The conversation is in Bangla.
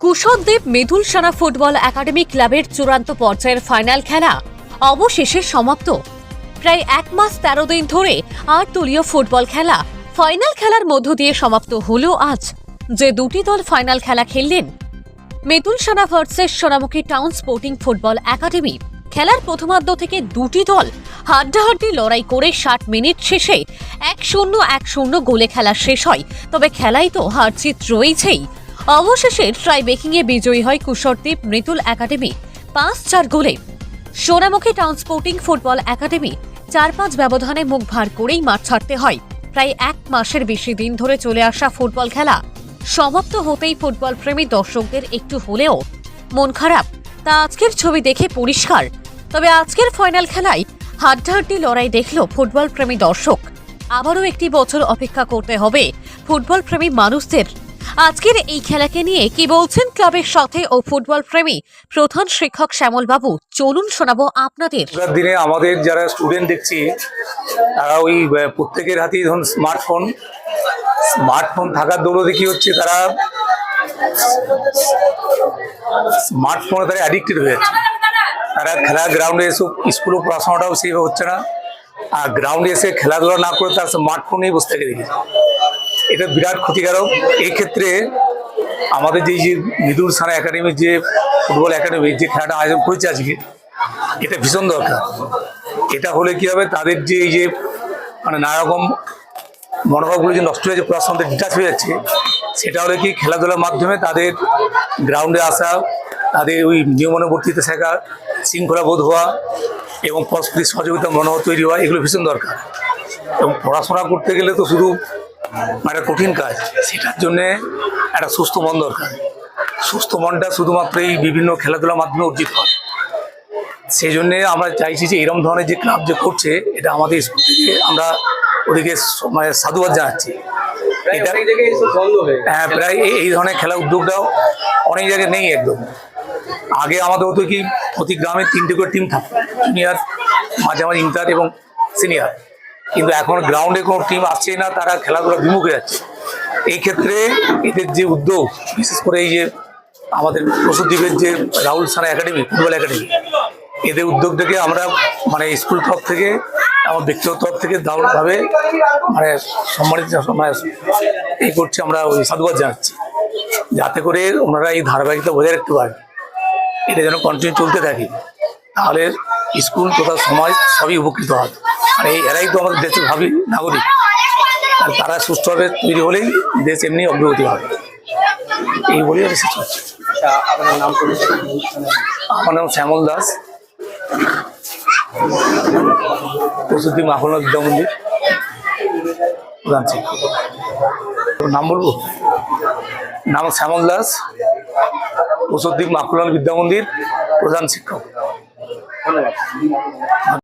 কুশলদেব মেদুল সানা ফুটবল একাডেমি ক্লাবের চূড়ান্ত পর্যায়ের ফাইনাল খেলা অবশেষে সমাপ্ত। প্রায় এক মাস তেরো দিন ধরে আট দলীয় ফুটবল খেলা ফাইনাল খেলার মধ্য দিয়ে সমাপ্ত হলো আজ। যে দুটি দল ফাইনাল খেলা খেললেন Metul Sana versus Sonamukhi town sporting football academy খেলার প্রথমার্ধ থেকে দুটি দল হাড্ডাহাড্ডি লড়াই করে ষাট মিনিট শেষে এক শূন্য এক শূন্য গোলে খেলা শেষ হয়। তবে খেলায় তো হারজিত রয়েছেই। অবশেষে ট্রাই বেকিংয়ে বিজয়ী হয় কুশরদ্বীপ মৃতুল একাডেমি। পাঁচ চার গোলে। Sonamukhi town sporting football academy চার পাঁচ ব্যবধানে মুখ ভার করেই মাঠ ছাড়তে হয়। প্রায় এক মাসের বেশি দিন ধরে চলে আসা ফুটবল খেলা। সমাপ্ত হতেই ফুটবল প্রেমী দর্শকদের একটু হলেও মন খারাপ। তা আজকের ছবি দেখে পরিষ্কার। তবে আজকের ফাইনাল খেলায় হাড্ডাহাড্ডি লড়াই দেখল ফুটবল প্রেমী দর্শক। আবারও একটি বছর অপেক্ষা করতে হবে ফুটবল প্রেমী মানুষদের। আজকের এই খেলাকে নিয়ে কি বলছেন ক্লাবের সাথে ও ফুটবল প্রেমী? প্রধান শিক্ষক শ্যামল বাবু চলুন শোনাবো আপনাদের। দিনে আমাদের যারা স্টুডেন্ট দেখছি, তারা ওই প্রত্যেকের হাতেই ধরুন স্মার্টফোন স্মার্টফোন থাকার দৌলতে কি হচ্ছে, তারা স্মার্টফোনে তারা অ্যাডিক্টেড হয়ে যাচ্ছে। তারা খেলা গ্রাউন্ডে এসে স্কুলে পড়াশোনাটাও সেইভাবে হচ্ছে না। আর গ্রাউন্ডে এসে খেলাধুলা না করে তার স্মার্টফোনেই বসে থেকে দেখি। এটা বিরাট ক্ষতিকারক। এই ক্ষেত্রে আমাদের যে যে মৃদুল সানা একাডেমির যে ফুটবল একাডেমি, যে খেলাটা আয়োজন করেছে আজকে, এটা ভীষণ দরকার। এটা হলে কি হবে? তাদের যে, এই যে মানে নানা রকম মনোভাবগুলো যে নষ্ট হয়েছে পড়াশোনাতে ডিটাচ হয়ে যাচ্ছে, সেটা হলে কি খেলাধুলার মাধ্যমে তাদের গ্রাউন্ডে আসা, তাদের ওই নিয়মানুবর্তিতে শেখা শৃঙ্খলা বোধ হওয়া এবং পরস্পরের সহযোগিতা মনোভাব তৈরি হওয়া, এগুলো ভীষণ দরকার। এবং পড়াশোনা করতে গেলে তো শুধু মানে কঠিন কাজ সেটার জন্যে একটা সুস্থ মন দরকার। সুস্থ মনটা শুধুমাত্র এই বিভিন্ন খেলাধুলার মাধ্যমে অর্জিত হয়। সেই জন্যে আমরা চাইছি যে এরকম ধরনের যে ক্লাব যে করছে এটা আমাদের স্কুল থেকে আমরা ওদিকে মানে সাধুবাদ জানাচ্ছি। এটা হ্যাঁ প্রায় এই- এই ধরনের খেলা উদ্যোগটাও অনেক জায়গায় নেই একদম। আগে আমাদের হতো কি প্রতি গ্রামে তিনটে করে টিম থাকতো জুনিয়র মাঝামাঝি ইন্টার এবং সিনিয়র কিন্তু এখন গ্রাউন্ডে কোনো টিম আসছে না, তারা খেলাধুলা বিমুখ হয়ে যাচ্ছে। এই ক্ষেত্রে এদের যে উদ্যোগ, বিশেষ করে এই যে আমাদের প্রসূদ্বীপের যে Rahul Sana academy, football academy, এদের উদ্যোগ থেকে আমরা মানে স্কুল তরফ থেকে, আমার ব্যক্তিগত তরফ থেকে দারুণভাবে মানে সম্মানিত মানে এই করছি আমরা, ওই সাধুবাদ জানাচ্ছি। যাতে করে ওনারা এই ধারাবাহিকতা বজায় রাখতে পারেন। এটা যেন কন্টিনিউ চলতে থাকে। তাহলে স্কুল তথা সমাজ সবই উপকৃত হবে। আর এই এরাই তো আমাদের দেশের ভাবি নাগরিক। আর তারা সুস্থভাবে তৈরি হলেই দেশ এমনি অগ্রগতি হবে। এই বলেই আমি শেষ করছি। আচ্ছা, আপনার নাম আমার নাম শ্যামল দাস। প্রসূতি মাখনা বিদ্যা মন্দির প্রধান শিক্ষক। নাম বলব? নাম শ্যামল দাস। প্রসূদ্বীপ মাখলাল বিদ্যা মন্দির প্রধান শিক্ষক। ধন্যবাদ